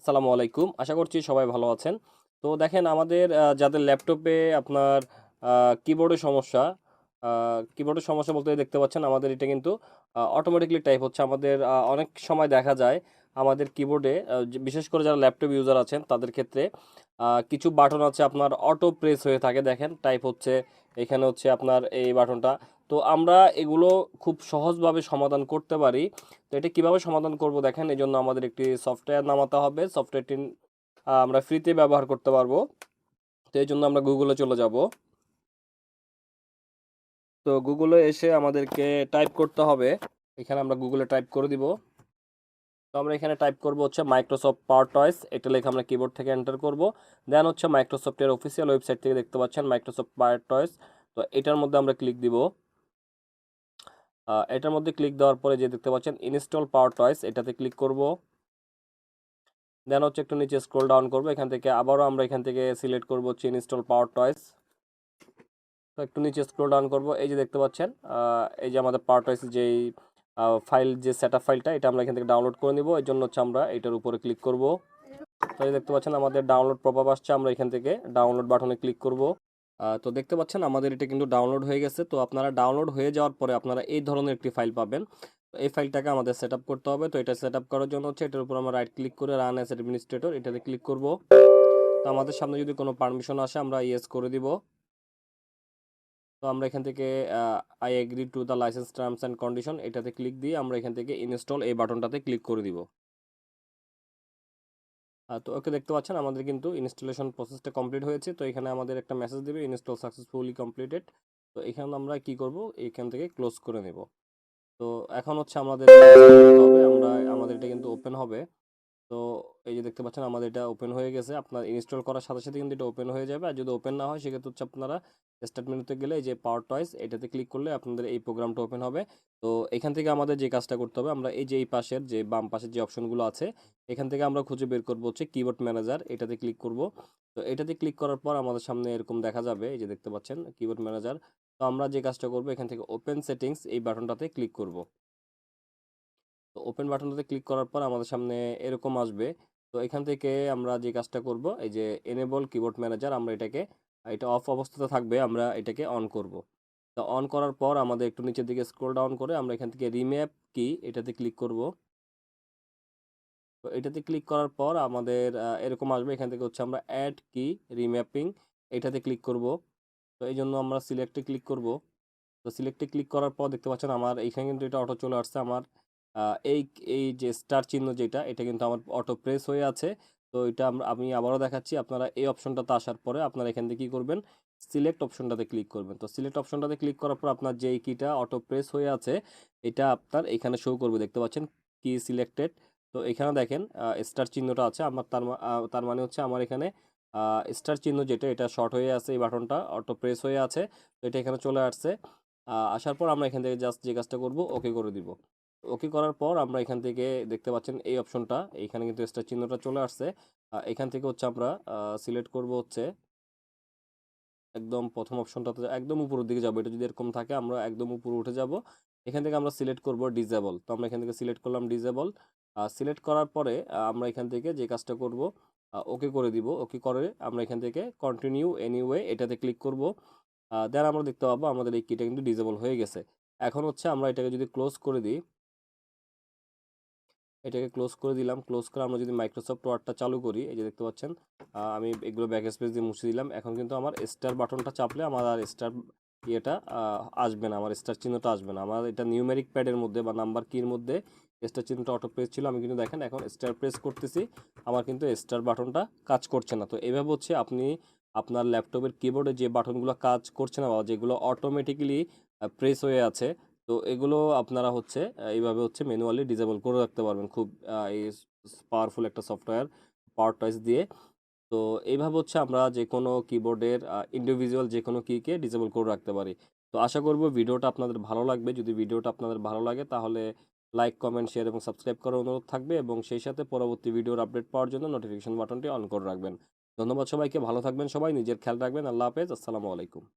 আসসালামু আলাইকুম। আশা করছি সবাই ভালো আছেন। তো দেখেন আমাদের যাদের ল্যাপটপে আপনার কিবোর্ডের সমস্যা কিবোর্ডের সমস্যা বলতে দেখতে পাচ্ছেন আমাদের এটা কিন্তু অটোমেটিকলি টাইপ হচ্ছে। আমাদের অনেক সময় দেখা যায় আমাদের কিবোর্ডে বিশেষ করে যারা ল্যাপটপ ইউজার আছেন তাদের ক্ষেত্রে কিছু বাটন আছে আপনার অটো প্রেস হয়ে থাকে। দেখেন টাইপ হচ্ছে, এখানে হচ্ছে আপনার এই বাটনটা তো আমরা এগুলো খুব সহজভাবে সমাধান করতে পারি। তো এটা কীভাবে সমাধান করব দেখেন এই জন্য আমাদের একটি সফটওয়্যার নামাতে হবে। সফটওয়্যারটি আমরা ফ্রিতে ব্যবহার করতে পারব। তো এই জন্য আমরা গুগলে চলে যাব। তো গুগলে এসে আমাদেরকে টাইপ করতে হবে। এখানে আমরা গুগলে টাইপ করে দিব। তো আমরা এখানে টাইপ করব হচ্ছে মাইক্রোসফট পাওয়ার টয়েস। এটা লিখে আমরা কিবোর্ড থেকে এন্টার করব। দেন হচ্ছে মাইক্রোসফটের অফিসিয়াল ওয়েবসাইট থেকে দেখতে পাচ্ছেন মাইক্রোসফট পাওয়ার টয়েস। তো এটার মধ্যে আমরা ক্লিক দিব। এটার মধ্যে ক্লিক দেওয়ার পরে যে দেখতে পাচ্ছেন ইনস্টল পাওয়ার টয়েস এটাতে ক্লিক করব। দেন হচ্ছে একটু নিচে স্ক্রল ডাউন করব, এখান থেকে আবারও আমরা এখান থেকে সিলেক্ট করব হচ্ছে ইনস্টল পাওয়ার টয়েস তো একটু নিচে স্ক্রল ডাউন করব, এই যে দেখতে পাচ্ছেন এই যে আমাদের পাওয়ার টয়েস যেই ফাইল যে সেট ফাইলটা এটা আমরা এখান থেকে ডাউনলোড করে নিব, এই জন্য হচ্ছে আমরা এটার উপরে ক্লিক করব। তো দেখতে পাচ্ছেন, আমাদের ডাউনলোড প্রপাপ আসছে, আমরা এখান থেকে ডাউনলোড বাটনে ক্লিক করব। তো দেখতে পাচ্ছেন আমাদের এটা কিন্তু ডাউনলোড হয়ে গেছে। তো আপনারা ডাউনলোড হয়ে যাওয়ার পরে আপনারা এই ধরনের একটি ফাইল পাবেন। এই ফাইলটাকে আমাদের সেট করতে হবে। তো এটা সেট করার জন্য হচ্ছে এটার উপর আমরা রাইট ক্লিক করে রান অ্যাজ অ্যাডমিনিস্ট্রেটর এটাতে ক্লিক করব। তো আমাদের সামনে যদি কোনো পারমিশন আসে আমরা ইয়েস করে দিব। তো আমরা এখান থেকে I agree to the licence terms and condition এটাতে ক্লিক দিয়ে আমরা এখান থেকে ইনস্টল এই বাটনটাতে ক্লিক করে দিব। তো ওকে দেখতে পাচ্ছেন, আমাদের কিন্তু ইনস্টলেশন প্রসেসটা কমপ্লিট হয়েছে। তো এখানে আমাদের একটা মেসেজ দেবে ইনস্টল সাকসেসফুলি কমপ্লিটেড তো এখানে আমরা কি করব? এখান থেকে ক্লোজ করে নেব। তো এখন হচ্ছে আমাদের আমরা, আমাদের এটা কিন্তু ওপেন হবে। তো এই যে দেখতে পাচ্ছেন আমাদের এটা ওপেন হয়ে গেছে। আপনার ইনস্টল করার সাথে সাথে কিন্তু এটা ওপেন হয়ে যাবে। আর যদি ওপেন না হয়, সেক্ষেত্রে হচ্ছে আপনারা স্টার্ট গেলে এই যে পাওয়ার টয়েস এটাতে ক্লিক করলে আপনাদের এই প্রোগ্রামটা ওপেন হবে। তো এখান থেকে আমাদের যে কাজটা করতে হবে, আমরা এই যে এই পাশের যে বাম পাশের যে অপশনগুলো আছে, এখান থেকে আমরা খুঁজে বের করব হচ্ছে কিবোর্ড ম্যানেজার এটাতে ক্লিক করব। তো এটাতে ক্লিক করার পর আমাদের সামনে এরকম দেখা যাবে, এই যে দেখতে পাচ্ছেন কিবোর্ড ম্যানেজার তো আমরা যে কাজটা করব, এখান থেকে ওপেন সেটিংস এই বাটনটাতে ক্লিক করব। তো ওপেন বাটনটাতে ক্লিক করার পর আমাদের সামনে এরকম আসবে। তো এখান থেকে আমরা যে কাজটা করব, এই যে এনেবল কিবোর্ড ম্যানেজার আমরা এটাকে, এটা অফ অবস্থাতে থাকবে, আমরা এটাকে অন করব। তো অন করার পর আমাদের একটু নিচের দিকে স্ক্রোল ডাউন করে আমরা এখান থেকে রিম্যাপ কি এটাতে ক্লিক করব। তো এটাতে ক্লিক করার পর আমাদের এরকম আসবে, এখান থেকে হচ্ছে আমরা অ্যাড কি রিম্যাপিং এটাতে ক্লিক করব। তো এই জন্য আমরা সিলেক্টে ক্লিক করব। তো সিলেক্টে ক্লিক করার পর দেখতে পাচ্ছেন আমার, এইখানে কিন্তু এটা অটো চলে আসছে আমার। এই এই যে স্টার চিহ্ন যেটা, এটা কিন্তু আমার অটো প্রেস হয়ে আছে। তো এটা আমি আবারও দেখাচ্ছি, আপনারা এই অপশনটাতে আসার পরে আপনারা এখান থেকে কী করবেন? সিলেক্ট অপশনটাতে ক্লিক করবেন। তো সিলেক্ট অপশনটাতে ক্লিক করার পর আপনার যে কিটা অটো প্রেস হয়ে আছে, এটা আপনার এখানে শো করবে। দেখতে পাচ্ছেন কি সিলেক্টেড তো এখানে দেখেন স্টার চিহ্নটা আছে। আমার তার তার মানে হচ্ছে আমার এখানে স্টার চিহ্ন যেটা, এটা শর্ট হয়ে আছে, এই বাটনটা অটো প্রেস হয়ে আছে। তো এটা এখানে চলে আসছে। আসার পর আমরা এখান থেকে জাস্ট যে কাজটা করব ওকে করে দিব। ওকে করার পর আমরা এখান থেকে দেখতে পাচ্ছেন এই অপশনটা। এইখানে কিন্তু স্টার চিহ্নটা চলে আসছে। এখান থেকে হচ্ছে আমরা সিলেক্ট করব হচ্ছে একদম প্রথম অপশনটাতে, একদম উপরের দিকে যাব। এটা যদি এরকম থাকে আমরা একদম উপরে উঠে যাব। এখান থেকে আমরা সিলেক্ট করব ডিজেবল তো আমরা এখান থেকে সিলেক্ট করলাম ডিজেবল সিলেক্ট করার পরে আমরা এখান থেকে যে কাজটা করব ওকে করে দিব। ওকে করে আমরা এখান থেকে কন্টিনিউ এনিওয়ে এটাতে ক্লিক করব। দেন আমরা দেখতে পাবো আমাদের এই কিটা কিন্তু ডিজেবল হয়ে গেছে। এখন হচ্ছে আমরা এটাকে যদি ক্লোজ করে দিই এটাকে ক্লোজ করে দিলাম। ক্লোজ করে আমরা যদি মাইক্রোসফট ওয়ার্ডটা চালু করি, এই যে দেখতে পাচ্ছেন আমি এগুলো ব্যাক স্পেস দিয়ে মুছে দিলাম। এখন কিন্তু আমার স্টার বাটনটা চাপলে আমার আর স্টার ইয়েটা আসবে না, আমার স্টার চিহ্নটা আসবে না। আমার এটা নিউমেরিক প্যাডের মধ্যে বা নাম্বার কির মধ্যে স্টার চিহ্নটা অটো প্রেস ছিল। আমি কিন্তু দেখেন এখন স্টার প্রেস করতেছি, আমার কিন্তু স্টার বাটনটা কাজ করছে না। তো এভাবে হচ্ছে আপনি আপনার ল্যাপটপের কিবোর্ডে যে বাটনগুলো কাজ করছে না বা যেগুলো অটোমেটিক্যালি প্রেস হয়ে আছে তো এগুলো আপনারা হচ্ছে এইভাবে হচ্ছে ম্যানুয়ালি ডিজেবল করে রাখতে পারবেন খুব এই পাওয়ারফুল একটা সফটওয়্যার, পাওয়ার টয়েস দিয়ে। তো এইভাবে হচ্ছে আমরা যে কোনো কিবোর্ডের ইন্ডিভিজুয়াল যে কোনো কিকে ডিজেবল করে রাখতে পারি। তো আশা করব ভিডিওটা আপনাদের ভালো লাগবে। যদি ভিডিওটা আপনাদের ভালো লাগে তাহলে লাইক, কমেন্ট, শেয়ার এবং সাবস্ক্রাইব করার অনুরোধ থাকবে এবং সেই সাথে পরবর্তী ভিডিওর আপডেট পাওয়ার জন্য নোটিফিকেশন বাটনটি অন করে রাখবেন। ধন্যবাদ সবাইকে, ভালো থাকবেন সবাই, নিজের খেয়াল রাখবেন। আল্লাহ হাফেজ, আসসালামু আলাইকুম।